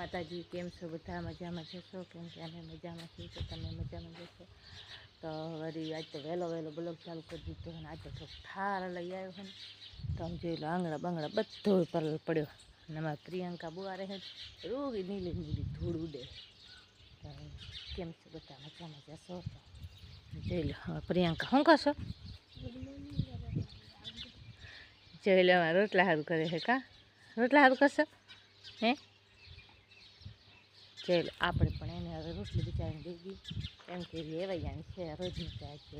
માતાજી, કેમ છો? બધા મજામાં જશો કેમ કે અમે મજામાં છીએ તો તમે મજામાં જશો તો વળી આજ તો વહેલો વહેલો બ્લોગ ચાલુ કરી દીધો અને આજ તો થોડોક ઠાર લઈ આવ્યો છે તો આમ જોઈ લો આંગણા બાંગણા બધો પર પડ્યો. અને અમારા પ્રિયંકા બુઆ રહે રોગી નીલી નીલી ધૂળ ઉડે. કેમ છો? બધા મજામાં જશો તો જોઈ લો પ્રિયંકા શું કરશો? જોઈ લો રોટલા સારું કરે છે કા? રોટલા સારું કરશો? હે? ચાલો આપણે પણ એને હવે રોટલી બિચારીને દઈ ગઈ એમ કે એવાયાની છે રોજની ચાય છે.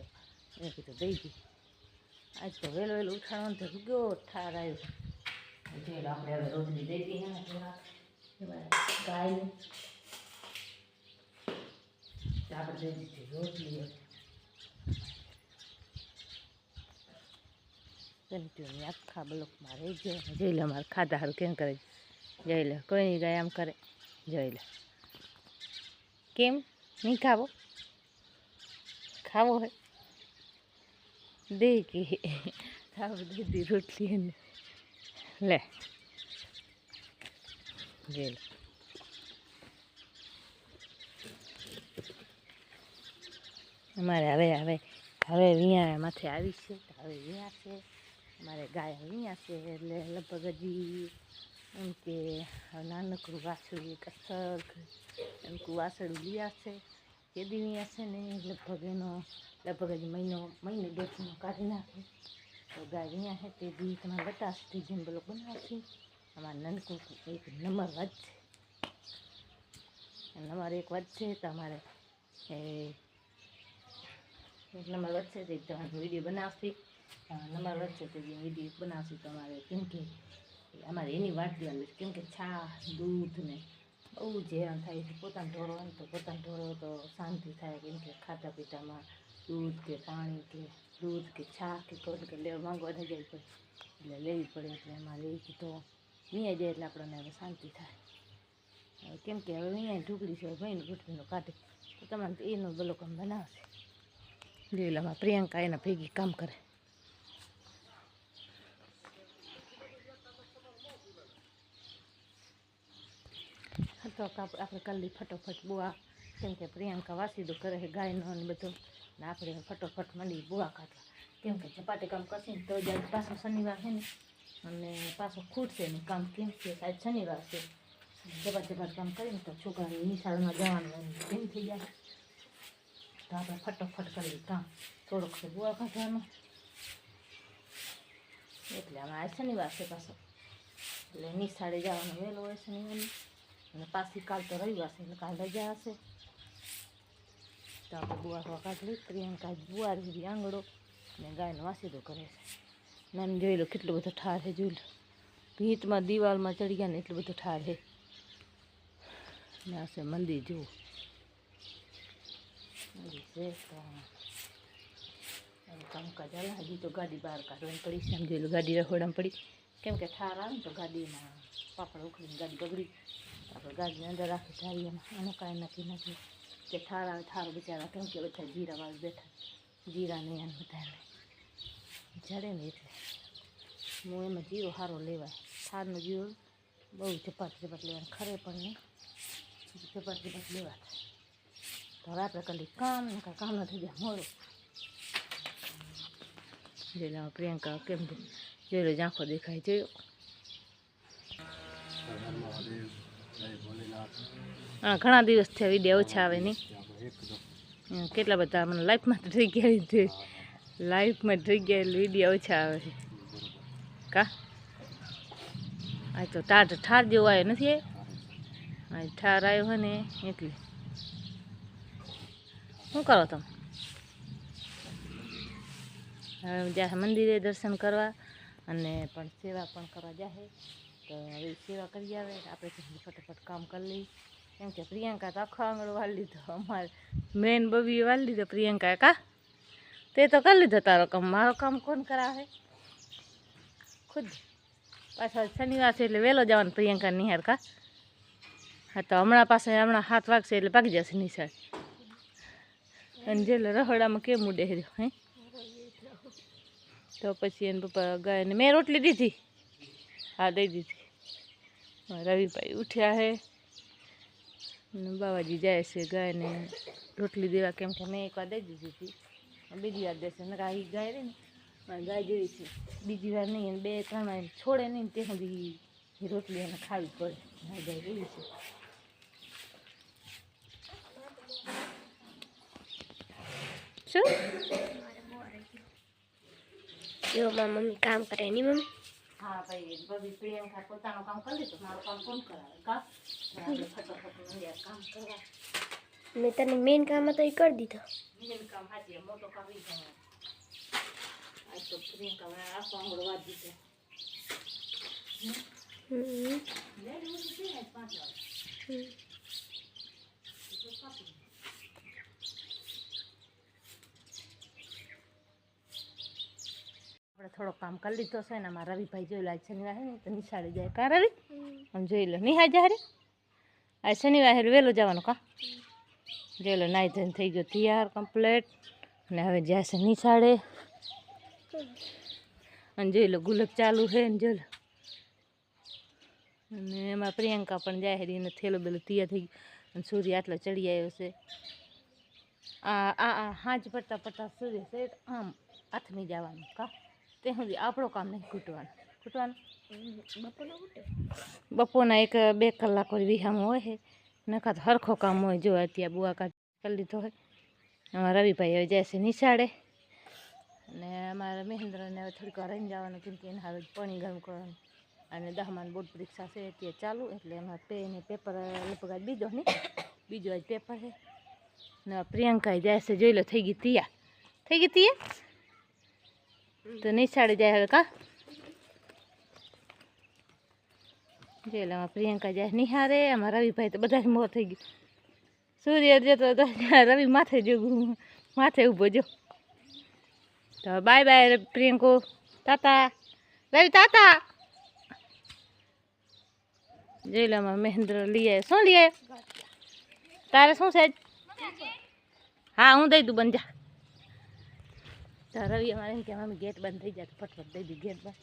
એને કીધું, દઈ ગઈ આજ તો વહેલો વહેલો ઉઠાણો તો ગયો, ઠાર આવ્યો. ચાલો આપણે હવે રોટલી દઈ ને ગાય આખા બ્લોકમાં રહી ગયો જોઈ લે અમારે ખાધા સારું કેમ કરે? જઈ જોઈ લે કોઈ નહીં ગાય એમ કરે? જોઈ લે કેમ? નહીં ખાવો? ખાવો હે દે કે. ખાવ દીધી રોટલી એને લે. જેલ અમારે હવે હવે હવે વિયા માથે આવી છે. હવે વિયા છે. અમારે ગાય વિયા છે એટલે લગભગ હજી એમ કે નાનકડું વાસળું એક અસર એમ કે વાસળું લીયા છે કેદી વિયા છે ને, લગભગ એનો, લગભગ જ મહિનો, મહિને દોઢનો કાઢી નાખે. તો ગાય અહીંયા છે તે દી તમારે બતાવતી જેમ બોલો બનાવશે અમારે નાનકું એક નંબર વધશે નંબર એક વધશે તમારે એ, એક નંબર વધશે તે તમારે વીડિયો બનાવશે. નંબર વધશે તે વીડિયો બનાવશે તમારે કેમ કે અમારે એની વાટ દેવાની છે કેમ કે છા દૂધ ને બહુ હેરાન થાય છે. પોતાને ઢોરો હોય ને તો પોતાનો ઢોરો તો શાંતિ થાય. કેમ કે ખાતા પીતામાં દૂધ કે પાણી કે દૂધ કે છા કે કોઈ કે લેવા માંગવા થઈ જાય પડે એટલે લેવી પડે એટલે એમાં લઈ કીધો અહીંયા જાય એટલે આપણને હવે શાંતિ થાય. હવે કેમ કે હવે અહીંયા ઢુકડી છે ભાઈને ગુઠવીનો કાઢે. તો તમારે એનો બલો કામ બનાવશે. જોઈ લો પ્રિયંકા એના ભેગી કામ કરે. તો આપણે કલ્લી ફટોફટ બુઆ કેમ કે પ્રિયંકા વાસીદો કરે છે, ગાયનો ને બધું. ને આપણે ફટોફટ મળી બુઆ કાઢવા કેમ કે ચપાટી કામ કરશે ને તો જ પાછો શનિવાર છે ને. અને પાછો ખૂટશે ને કામ કેમ છે, આજ શનિવાર છે. ચપાટ ચપાટ કામ કરીને તો છોકરાને નિશાળમાં જવાનું કેમ થઈ જાય. તો આપણે ફટોફટ કરીએ કામ. થોડોક છે બુઆ કાઢવાનો એટલે આમાં શનિવાર છે પાછો. એટલે નિશાળે જવાનું વહેલો હોય શનિવારની. અને પાછી કાલ તો રવિવાર છે એટલે કાલ રજા હશે. તો આપણે ખવા કાઢી પ્રિયંકા બુઆ સુધી આંગળો અને ગાયનો વાસીદો કરે છે. નામ જોઈ લો, કેટલો બધો ઠાર છે, જોઈ લો. ભીતમાં દિવાલમાં ચડી ગયા ને એટલું બધું ઠાર છે. ને આ મંદિર, જુઓ. મંદિર છે કામકાજ હાલે. હજી તો ગાડી બહાર કાઢવાની પડી છે. આમ ગાડી રખોડામાં પડી. કેમ કે ઠાર આવે ને તો ગાડીમાં પાપડ ઉખડીને ગાડી બગડી આપણે ગાડીની અંદર રાખી ધારીએમાં એનું કાંઈ નક્કી નથી કે ઠાર આવે ઠાર બિચારા કેમ કે બધા જીરા વાળ બેઠા. જીરા નહીં એને બધાને. જડે ને એટલે. હું એમાં જીરો સારો લેવાય. ઠારનો જીરો બહુ ઝપાટ ઝપાટ લેવાય. ખરે પણ નહીં. ઝપાટ ઝપાટ લેવા તો હવે આપણે કરી કામ ને કાંઈ કામ ન થઈ જાય. મોડું. લો પ્રિયંકા કેમ છે? જોઈ લો, ઝાંખો દેખાય જોયો હા, ઘણા દિવસ થયા વીડિયો ઓછા આવે નહીં. કેટલા બધા મને લાઈફમાં થઈ ગયા છે લાઈફમાં થઈ ગયા વીડિયો ઓછા આવે છે. કા? આ તો ઠાર ઠાર જેવો આવ્યો નથી આ ઠાર આવ્યો હોય ને એટલે. શું કરો તમે? હવે જ્યાં મંદિરે દર્શન કરવા અને પણ સેવા પણ કરવા જાહે. તો હવે સેવા કરી આવે, આપણે ફટાફટ કામ કરી લઈ કેમ કે પ્રિયંકા તો આખો આંગળો વાળી લીધો. અમારે મેન બબીએ વાળી લીધો, પ્રિયંકા કા? તે તો કરી લીધો તારો કામ. મારો કામ કોણ કરાવે? ખુદ. પાછા શનિવાર છે એટલે વહેલો જવાનું પ્રિયંકા નિહાર કા? હા તો હમણાં પાસે હમણાં હાથ વાગશે એટલે ભાગી જશે નિશાળ. અને જે રહોડામાં કેમ ઉડે હે? તો પછી એને પપ્પા ગાયને મેં રોટલી દીધી. હા, દઈ દીધી. રવિભાઈ ઉઠ્યા હે. બાવાજી જાય છે ગાયને રોટલી દેવા કેમ કે મેં એકવાર દઈ દીધી હતી. બીજી વાર દેશે. ને આ ગાય રે ને ગાય જેવી છે. બીજી વાર નહીં બે ત્રણ વાર છોડે નહીં તે સુધી રોટલી એને ખાવી પડે. મારી ગાય એવી છે. શું? જો મારી મમ્મી કામ કરે એની મમ્મી? હા ભાઈ બધી પ્રિયંકા પોતાનું કામ કરી લીધું. મારું કામ કોણ કરાવે? કા? આપણે ફટાફટ મંડ્યા કામ કરવા. મેં તને મેઇન કામ હતો એ કરી દીધો. મેન કામ હાજી મોટો કામ ઈ જવાનું આજ તો પ્રિયંકા મને આખો આંગળો વાજી છે હમ. લે એવું છે ને પાંચ વાગે. આપણે થોડો કામ કરી લીધો છે ને આમાં રવિભાઈ જોઈ લો આજ શનિવાર તો નિશાળે જાય કા રવિ આમ જોઈ લો નિહા જા રે આજ શનિવાર વહેલું જવાનું કા? જોઈ લો, નાઈ ધોઈને થઈ ગયો તૈયાર કમ્પ્લેટ અને હવે જાય છે નિશાળે. અને જોઈ લો ગુલાબ ચાલુ છે ને, જોઈ લો. અને એમાં પ્રિયંકા પણ જાય છે એને થેલો બેલો તૈયાર થઈ ગયો. અને સૂર્ય આટલો ચડી આવ્યો છે. આ આ હાંજ પડતા પડતા સૂર્ય છે, આમ હાથમી જવાનું કા? તે સુધી આપણું કામ નહીં ખૂટવાનું ખૂટવાનું બપોરનો બપોરના એક બે કલાક વિહામ હોય છે. તો હરખો કામ હોય જો અત્યારે બુઆ કાઢ કરી લીધો હોય. અમારા રવિભાઈ હવે જાય છે નિશાળે. અને અમારા મહેન્દ્રને હવે થોડીક વાર જવાનું કેમ કે એને હવે પાણી ગરમ કરવાનું. અને દહમાન બોર્ડ પરીક્ષા છે અત્યારે ચાલુ એટલે એમાં પે એને પેપર લગભગ આજ બીજો નહીં બીજો આજ પેપર છે. ને પ્રિયંકા જાય છે જોઈ લો થઈ ગઈ તિયા. થઈ ગઈ તિયા? તો નિશાળે જાય હલકા જોઈ લો પ્રિયંકા જાય. નિહારે, આમાં રવિભાઈ તો બધા મોર થઈ ગયું સૂર્ય જતો તો રવિ માથે જો માથે ઊભો જો. તો બાય બાય પ્રિયંકો. તાતા. રવિ તાતા. જોઈ લો મહેન્દ્ર લઈ શું લઈ તારે શું છે? હા, હું દઈ દઉં બંધ જા. તો અમારે એમ કે મમ્મી ગેટ બંધ થઈ જાય ફટફટ દઈ દઉં ગેટ બંધ.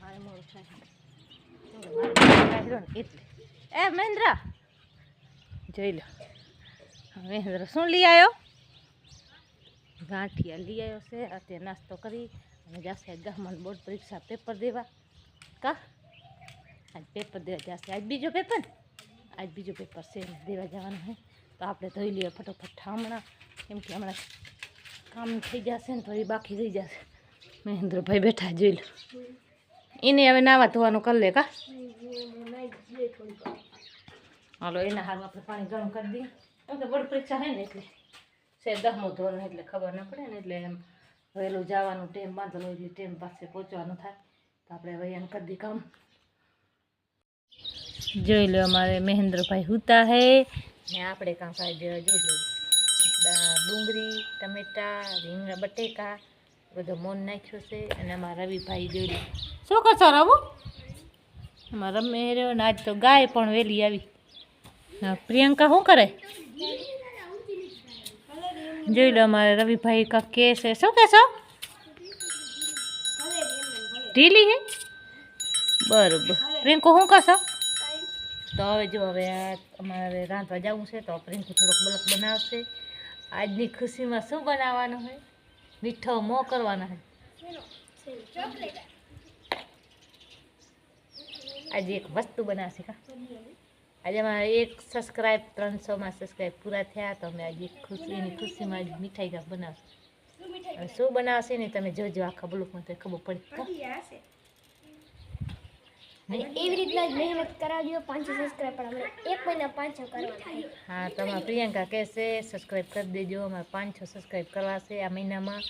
મારે મોડું થાય એટલે. એ, મહેન્દ્ર. જોઈ લો. મહેન્દ્ર, શું લઈ આવ્યો ગાંઠિયા લઈ આવ્યો છે, અત્યારે નાસ્તો કરી અને જશે ગહમન બોર્ડ પરીક્ષા પેપર દેવા. કા? આજ પેપર દેવા જશે. આજ બીજો પેપર આજ બીજો પેપર છે દેવા જવાનું હે. તો આપણે ધોઈ લઈએ ફટોફટ હમણાં કેમ કે, હમણાં કામ થઈ જશે ને તો બાકી થઈ જશે. મહેન્દ્રભાઈ બેઠા જોઈ લો. એને હવે નાવા ધોવાનું કરી લે કા? હાલો, એના હાલ આપણે પાણી ગરમ કરી દઈએ. બોર્ડ પરીક્ષા છે ને એટલે. છે દહમું ધોરણ એટલે ખબર ન પડે ને એટલે એમ વહેલું જવાનું ટેમ બાંધેલો એટલે ટેમ પાસે પહોંચવાનું થાય. તો આપણે હવે એમ કરી દઈએ કામ. જોઈ લો અમારે મહેન્દ્રભાઈ હુતા હે. ને આપણે કાંઈ જોઈ ડુંગળી, ટમેટા, રીંગણા, બટેકા, બધો મોન નાખ્યો છે અને અમારા રવિભાઈ જોઈ લો શું કરશો રવો? અમારા રમે રહ્યો ને આજ તો ગાય પણ વહેલી આવી. પ્રિયંકા શું કરે? જોઈ લો અમારે રવિભાઈ કા કે છે. શું કહેશો ઢીલી હે? બરોબર. પ્રિયંકો શું કરશો તો હવે જો, હવે અમારે રાંધવા જવું છે તો પ્રિયંકો થોડોક બલક બનાવશે. આજની ખુશીમાં શું બનાવવાનું હોય? મીઠો મો કરવાનો હોય. આજે એક વસ્તુ બનાવશે કા? આજે અમારે એક સબસ્ક્રાઈબ ત્રણસોમાં સબસ્ક્રાઈબ પૂરા થયા તો અમે આજે ખુશીની ખુશીમાં જ મીઠાઈ બનાવશે. શું બનાવશે ને તમે જોજો આખા બ્લોકમાં તો ખબર પડી. કા? એવી રીતના જ મહેનત કરાવજો પાંચસો સબસ્ક્રાઈબ પણ આપણે એક મહિના પાંચસો કરવા હા તો અમારા પ્રિયંકા કહેશે સબસ્ક્રાઈબ કરી દેજો અમારે પાંચસો સબસ્ક્રાઇબ કરવા છે આ મહિનામાં.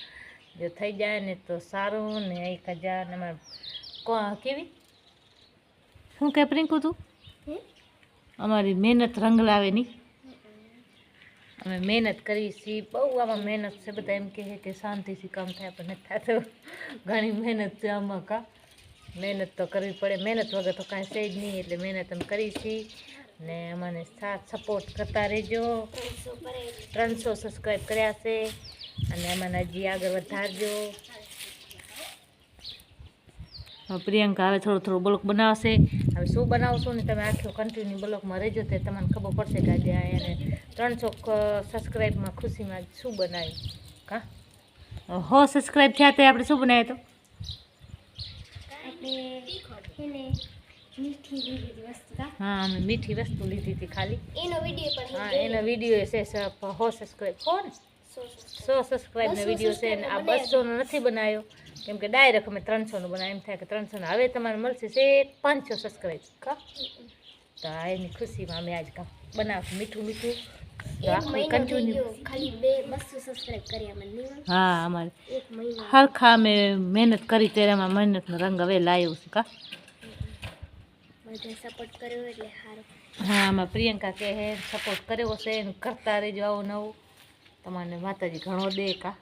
જો થઈ જાય ને તો સારું ને એક હજાર ને અમારે કો- કેવી? શું કે પ્રિયંકુ તું? અમારી મહેનત રંગ લાવે નહીં. અમે મહેનત કરી છીએ બહુ આમાં મહેનત છે બધા એમ કહે કે શાંતિથી કામ થાય પણ નથી થતું. ઘણી મહેનત છે આમાં કા. મહેનત તો કરવી પડે. મહેનત વગર તો કાંઈ છે જ નહીં, એટલે મહેનત અમે કરી છીએ. ને અમને સાથ સપોર્ટ કરતા રહેજો. ત્રણસો સબસ્ક્રાઈબ કર્યા છે અને અમને હજી આગળ વધારજો. પ્રિયંકા હવે થોડું થોડું બ્લોક બનાવશે. હવે શું બનાવશો ને તમે આખો કન્ટિન્યુ બ્લોકમાં રહેજો તે તમને ખબર પડશે કે આજે એને ત્રણસો સબસ્ક્રાઈબમાં ખુશીમાં શું બનાવ્યું. કા હો સબસ્ક્રાઈબ થયા તે આપણે શું બનાવ્યું તો આપણે મીઠી લીધી વસ્તુ હા અમે મીઠી વસ્તુ લીધી હતી ખાલી. એનો વીડિયો પણ હા એનો વીડિયો છે સો સબસ્ક્રાઈબ હો સો સબસ્ક્રાઈબનો બસો વીડિયો છે ને આ બસોનો નથી બનાવ્યો. કેમ કે ડાયરેક્ટ અમે ત્રણસોનો બનાવ્યો. એમ થાય કે ત્રણસોનો હવે તમારે મળશે છે પાંચસો સબસ્ક્રાઈબ કા? તો આ એની ખુશીમાં અમે આજ બનાવશું મીઠું મીઠું. હા અમારે. હરખા અમે મહેનત કરી તેરામાં મહેનતનો રંગ હવે લાવ્યો છે કા? સપોર્ટ કર્યો એટલે હા આમાં પ્રિયંકા કહે હે સપોર્ટ કર્યો છે એને કરતા રહેજો આવું નવું તમારે માતાજી ઘણો દે કા?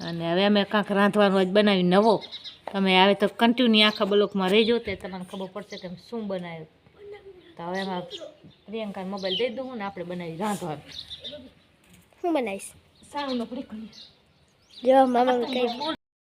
અને હવે અમે કાંક રાંધવાનું આજ બનાવી નવો. તમે આવે તો કન્ટિન્યુ આખા બ્લોકમાં રહેજો તે તમને ખબર પડશે કે શું બનાવ્યું. તો હવે એમાં પ્રિયંકાને મોબાઈલ દઈ દઉં ને આપણે બનાવી રાંધવાનું હું બનાવીશ. સારું નપડી પડી જો મામા કઈ